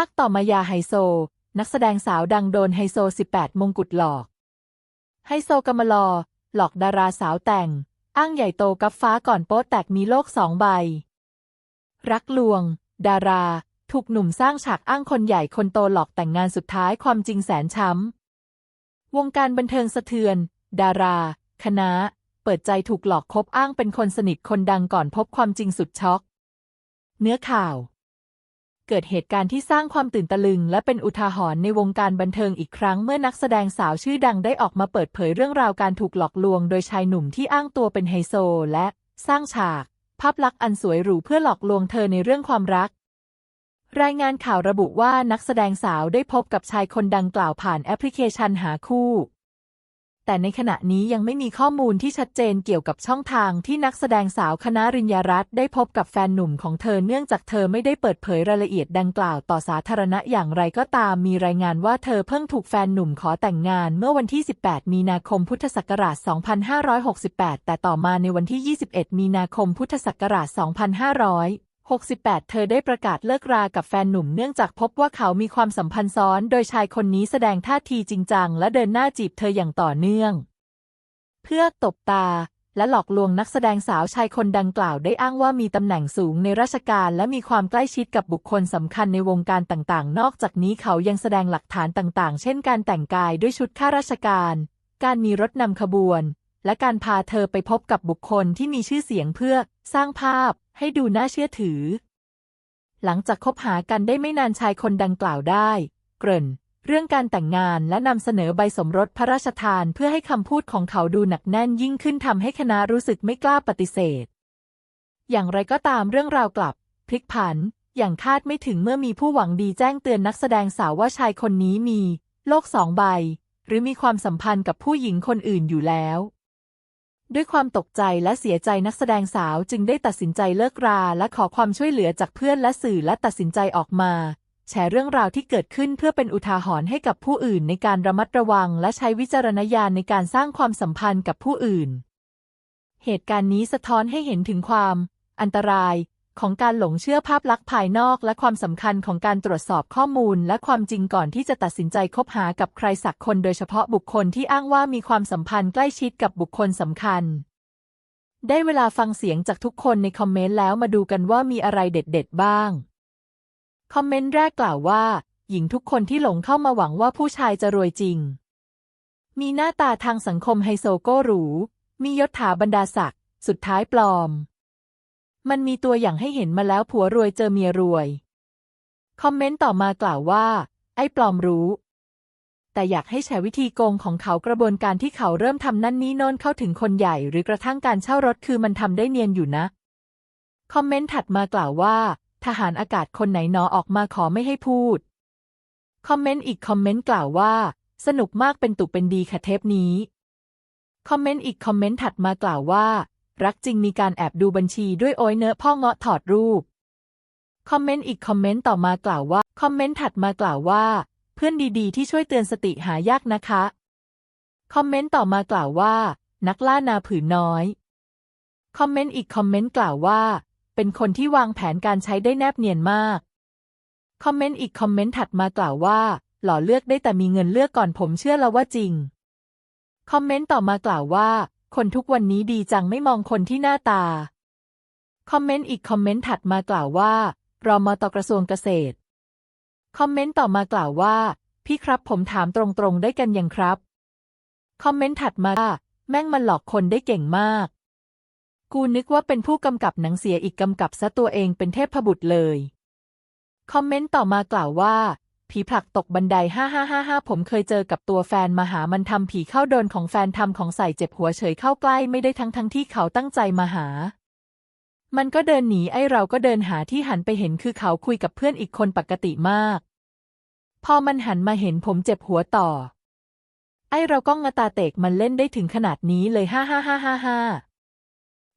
ภาคต่อมายาไฮโซ นักแสดงสาวดังโดนไฮโซ 18 มงกุฎหลอก ไฮโซกำมลอ หลอกดาราสาวแต่ง อ้างใหญ่โตกับฟ้าก่อนโป๊แตกมีโลกสองใบ รักลวง ดารา ถูกหนุ่มสร้างฉากอ้างคนใหญ่คนโตหลอกแต่งงานสุดท้ายความจริงแสนช้ำ วงการบันเทิงสะเทือน ดารา คณะ เปิดใจถูกหลอกคบอ้างเป็นคนสนิทคนดังก่อนพบความจริงสุดช็อก เนื้อข่าว เกิดเหตุการณ์ที่สร้างความตื่นตะลึง และเป็นอุทาหรณ์ในวงการบันเทิงอีกครั้งเมื่อนักแสดงสาวชื่อดังได้ออกมาเปิดเผยเรื่องราวการถูกหลอกลวง โดยชายหนุ่มที่อ้างตัวเป็นไฮโซ และสร้างฉาก ภาพลักษณ์อันสวยหรูเพื่อหลอกลวงเธอในเรื่องความรัก รายงานข่าวระบุว่านักแสดงสาวได้พบกับชายคนดังกล่าวผ่านแอปพลิเคชันหาคู่ แต่ในขณะนี้ยังไม่มีข้อมูลที่ชัดเจนเกี่ยวกับช่องทางที่นักแสดงสาวคณะริญญารัตน์ได้พบกับแฟนหนุ่มของเธอเนื่องจากเธอไม่ได้เปิดเผยรายละเอียดดังกล่าวต่อสาธารณะอย่างไรก็ตามมีรายงานว่าเธอเพิ่งถูกแฟนหนุ่มขอแต่งงานเมื่อวันที่ 18 มีนาคมพุทธศักราช 2568 แต่ต่อมาในวันที่ 21 มีนาคมพุทธศักราช 2500 68 เธอได้ประกาศเลิกรากับแฟนหนุ่มเนื่องจากพบว่าเขามีความสัมพันธ์ซ้อน โดยชายคนนี้แสดงท่าทีจริงจัง และเดินหน้าจีบเธออย่างต่อเนื่อง เพื่อตบตา และหลอกลวงนักแสดงสาวชายคนดังกล่าวได้อ้างว่ามีตำแหน่งสูงในราชการ และมีความใกล้ชิดกับบุคคลสำคัญในวงการต่างๆ นอกจากนี้เขายังแสดงหลักฐานต่างๆ เช่นการแต่งกายด้วยชุดข้าราชการ การมีรถนำขบวน และการพาเธอไปพบกับบุคคลที่มีชื่อเสียงเพื่อ สร้างภาพให้ดูน่าเชื่อถือ หลังจากคบหากันได้ไม่นานชายคนดังกล่าวได้ เกริ่น เรื่องการแต่งงานและนำเสนอใบสมรสพระราชทานเพื่อให้คำพูดของเขาดูหนักแน่นยิ่งขึ้นทำให้คณะรู้สึกไม่กล้าปฏิเสธ อย่างไรก็ตามเรื่องราวกลับ พลิกผัน อย่างคาดไม่ถึงเมื่อมีผู้หวังดีแจ้งเตือนนักแสดงสาวว่าชายคนนี้มี โลกสองใบ หรือมีความสัมพันธ์กับผู้หญิงคนอื่นอยู่แล้ว ด้วยความตกใจและเสียใจนักแสดงสาวจึงได้ตัดสินใจเลิกราและขอความช่วยเหลือจากเพื่อนและสื่อและตัดสินใจออกมา แชร์เรื่องราวที่เกิดขึ้นเพื่อเป็นอุทาหรณ์ให้กับผู้อื่นในการระมัดระวัง และใช้วิจารณญาณในการสร้างความสัมพันธ์กับผู้อื่น เหตุการณ์นี้สะท้อนให้เห็นถึงความ อันตราย ของการหลงเชื่อภาพลักษณ์ภายนอกและความสำคัญของการตรวจสอบข้อมูล และความจริงก่อนที่จะตัดสินใจคบหากับใครสักคนโดยเฉพาะบุคคลที่อ้างว่ามีความสัมพันธ์ใกล้ชิดกับบุคคลสำคัญ ได้เวลาฟังเสียงจากทุกคนในคอมเมนต์แล้วมาดูกันว่ามีอะไรเด็ดๆบ้าง คอมเมนต์แรกกล่าวว่า หญิงทุกคนที่หลงเข้ามาหวังว่าผู้ชายจะรวยจริง มีหน้าตาทางสังคมไฮโซโก้หรูมียศถาบรรดาศักดิ์สุดท้ายปลอม มันมีตัวอย่างให้เห็นมาแล้วผัวรวยเจอเมียรวย คอมเมนต์ต่อมากล่าวว่า ไอ้ปลอมรู้ แต่อยากให้แชร์วิธีโกงของเขากระบวนการที่เขาเริ่มทำนั่นนี่โน้นเข้าถึงคนใหญ่ หรือกระทั่งการเช่ารถคือมันทำได้เนียนอยู่นะ คอมเมนต์ถัดมากล่าวว่า ทหารอากาศคนไหนหนอออกมาขอไม่ให้พูด คอมเมนต์อีกคอมเมนต์กล่าวว่า สนุกมากเป็นตุเป็นดีค่ะเทปนี้ คอมเมนต์อีกคอมเมนต์ถัดมากล่าวว่า รักจริงมีการแอบดูบัญชีด้วยโอ้ยเนอะพ่อเงาะถอดรูป คอมเมนต์อีกคอมเมนต์ต่อมากล่าวว่า คอมเมนต์ถัดมากล่าวว่า เพื่อนดีๆ ที่ช่วยเตือนสติหายากนะคะ คอมเมนต์ต่อมากล่าวว่า นักล่านาผืนน้อย คอมเมนต์อีกคอมเมนต์กล่าวว่า เป็นคนที่วางแผนการใช้ได้แนบเนียนมาก คอมเมนต์อีกคอมเมนต์ถัดมากล่าวว่า หล่อเลือกได้แต่มีเงินเลือกก่อนผมเชื่อแล้วว่าจริง คอมเมนต์ต่อมากล่าวว่า คนทุกวันนี้ดีจังไม่มองคนที่หน้าตา คอมเมนต์อีกคอมเมนต์ถัดมากล่าวว่ารอมตกระทรวงเกษตร คอมเมนต์ต่อมากล่าวว่า พี่ครับผมถามตรงๆได้กันยังครับ คอมเมนต์ถัดมาแม่งมันหลอกคนได้เก่งมาก กูนึกว่าเป็นผู้กำกับหนังเสียอีกกำกับซะตัวเองเป็นเทพบุตรเลย คอมเมนต์ต่อมากล่าวว่า ผีผลักตกบันไดห้าห้าห้าห้าผมเคยเจอกับตัวแฟนมาหามันทำผีเข้าโดนของแฟนทำของใส่เจ็บหัวเฉยเข้าใกล้ไม่ได้ทั้งทั้งที่เขาตั้งใจมาหา มันก็เดินหนีไอ้เราก็เดินหาที่หันไปเห็นคือเขาคุยกับเพื่อนอีกคนปกติมาก พอมันหันมาเห็นผมเจ็บหัวต่อ ไอ้เราก็งตาเตกมันเล่นได้ถึงขนาดนี้เลยห้าห้าห้าห้าห้า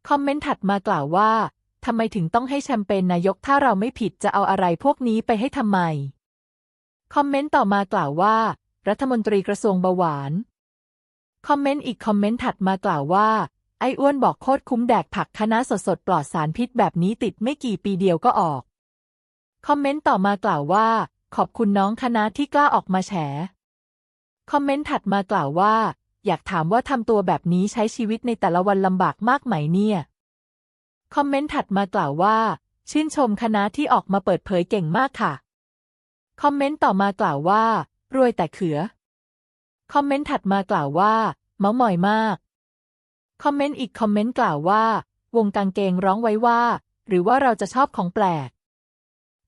คอมเมนต์ถัดมากล่าวว่าทำไมถึงต้องให้แชมเปญนายกถ้าเราไม่ผิดจะเอาอะไรพวกนี้ไปให้ทำไม คอมเมนต์ต่อมากล่าวว่า รัฐมนตรีกระทรวงเบาหวาน คอมเมนต์อีกคอมเมนต์ถัดมากล่าวว่า ไอ้อ้วนบอกโคตรคุ้มแดกผักคะน้าสดๆ ปลอดสารพิษแบบนี้ติดไม่กี่ปีเดียวก็ออก คอมเมนต์ต่อมากล่าวว่า ขอบคุณน้องคณะที่กล้าออกมาแฉ คอมเมนต์ถัดมากล่าวว่า อยากถามว่าทำตัวแบบนี้ใช้ชีวิตในแต่ละวันลำบากมากไหมเนี่ย คอมเมนต์ถัดมากล่าวว่า ชื่นชมคณะที่ออกมาเปิดเผยเก่งมากค่ะ คอมเมนต์ต่อมากล่าวว่า รวยแต่เขือ คอมเมนต์ถัดมากล่าวว่า เมาหมอยมาก คอมเมนต์อีกคอมเมนต์กล่าวว่า วงกางเกงร้องไว้ว่า หรือว่าเราจะชอบของแปลก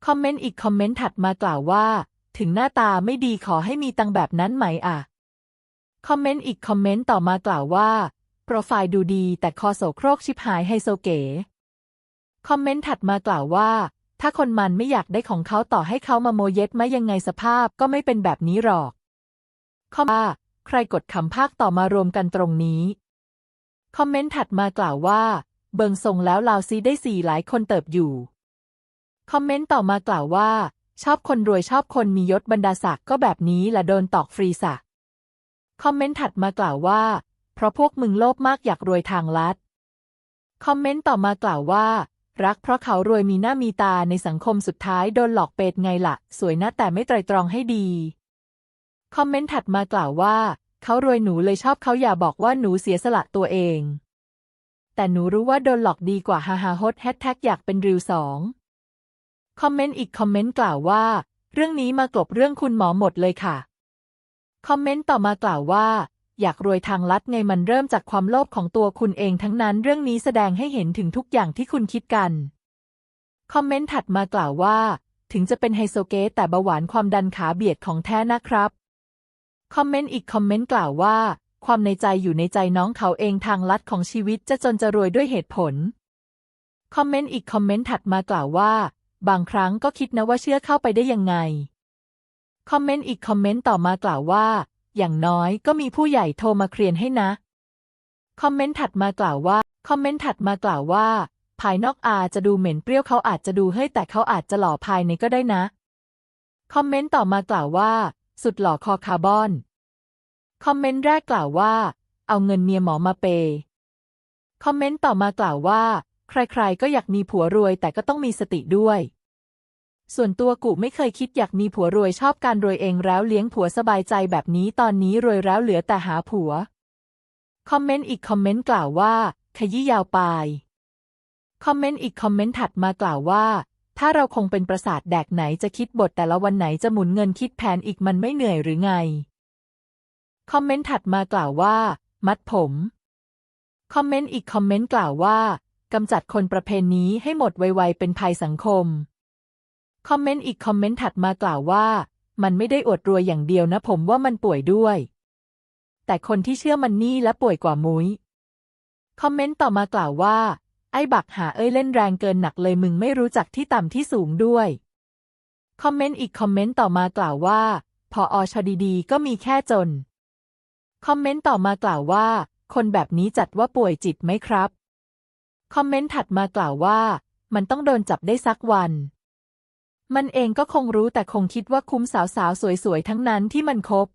คอมเมนต์อีกคอมเมนต์ถัดมากล่าวว่า ถึงหน้าตาไม่ดีขอให้มีตังแบบนั้นไหมอะ คอมเมนต์อีกคอมเมนต์ต่อมากล่าวว่า โปรไฟล์ดูดีแต่คอโสโครกชิบหายไฮโซเก๋ คอมเมนต์ถัดมากล่าวว่า ถ้าคนมันไม่อยากได้ของเขาต่อให้เขามาโมเย็ดมายังไงสภาพก็ไม่เป็นแบบนี้หรอกคอมว่าใครกดคำภาคต่อมารวมกันตรงนี้ คอมเมนต์ถัดมากล่าวว่า เบิงทรงแล้วลาวซีได้สี่หลายคนเติบอยู่ คอมเมนต์ต่อมากล่าวว่า ชอบคนรวยชอบคนมียศบรรดาศักดิ์ก็แบบนี้และโดนตอกฟรีสะคอมเมนต์ถัดมากล่าวว่า เพราะพวกมึงโลภมากอยากรวยทางลัด คอมเมนต์ต่อมากล่าวว่า รักเพราะเขารวยมีหน้ามีตาในสังคมสุดท้ายโดนหลอกเป็ดไงละ่ะ สวยนะแต่ไม่ไตรตรองให้ดี คอมเมนต์ถัดมากล่าวว่า เขารวยหนูเลยชอบเขาอย่าบอกว่าหนูเสียสละตัวเอง แต่หนูรู้ว่าโดนหลอกดีกว่าฮาฮาฮดแฮชแท็กอยากเป็นริวสองคอมเมนต์อีกคอมเมนต์กล่าวว่า เรื่องนี้มากลบเรื่องคุณหมอหมดเลยค่ะ คอมเมนต์ต่อมากล่าวว่า อยากรวยทางลัดไงมันเริ่มจากความโลภของตัวคุณเองทั้งนั้นเรื่องนี้แสดงให้เห็นถึงทุกอย่างที่คุณคิดกัน คอมเมนต์ถัดมากล่าวว่า ถึงจะเป็นไฮโซเกตแต่เบาหวานความดันขาเบียดของแท้นะครับ คอมเมนต์อีกคอมเมนต์กล่าวว่า ความในใจอยู่ในใจน้องเขาเองทางลัดของชีวิตจะจนจะรวยด้วยเหตุผล คอมเมนต์อีกคอมเมนต์ถัดมากล่าวว่า บางครั้งก็คิดนะว่าเชื่อเข้าไปได้ยังไง คอมเมนต์อีกคอมเมนต์ต่อมากล่าวว่า อย่างน้อยก็มีผู้ใหญ่โทรมาเคลียร์ให้นะ คอมเมนต์ถัดมากล่าวว่า คอมเมนต์ถัดมากล่าวว่า ภายนอกอาจะดูเหม็นเปรี้ยวเขาอาจจะดูเฮ้ยแต่เขาอาจจะหล่อภายในก็ได้นะ คอมเมนต์ต่อมากล่าวว่า สุดหล่อคอคาร์บอน คอมเมนต์แรกกล่าวว่า เอาเงินเมียหมอมาเปย์คอมเมนต์ต่อมากล่าวว่า ใครๆก็อยากมีผัวรวยแต่ก็ต้องมีสติด้วย ส่วนตัวกูไม่เคยคิดอยากมีผัวรวยชอบการรวยเองแล้วเลี้ยงผัวสบายใจแบบนี้ตอนนี้รวยแล้วเหลือแต่หาผัว คอมเมนต์อีกคอมเมนต์กล่าวว่า ขยี้ยาวปลายคอมเมนต์อีกคอมเมนต์ถัดมากล่าวว่า ถ้าเราคงเป็นประสาทแดกไหนจะคิดบทแต่ละวันไหนจะหมุนเงินคิดแผนอีกมันไม่เหนื่อยหรือไง คอมเมนต์ถัดมากล่าวว่า มัดผม คอมเมนต์อีกคอมเมนต์กล่าวว่ากำจัดคนประเภทนี้ให้หมดไวๆเป็นภัยสังคม คอมเมนต์อีกคอมเมนต์ถัดมากล่าวว่า มันไม่ได้อวดรวยอย่างเดียวนะผมว่ามันป่วยด้วย แต่คนที่เชื่อมันนี่และป่วยกว่ามุ้ย คอมเมนต์ต่อมากล่าวว่า ไอ้บักหาเอ้ยเล่นแรงเกินหนักเลยมึงไม่รู้จักที่ต่ำที่สูงด้วย คอมเมนต์อีกคอมเมนต์ต่อมากล่าวว่า พออชดีๆ ก็มีแค่จน คอมเมนต์ต่อมากล่าวว่า คนแบบนี้จัดว่าป่วยจิตไหมครับ คอมเมนต์ถัดมากล่าวว่า มันต้องโดนจับได้สักวัน มันเองก็คงรู้แต่คงคิดว่าคุ้มสาวๆสวยๆทั้งนั้นที่มันคบ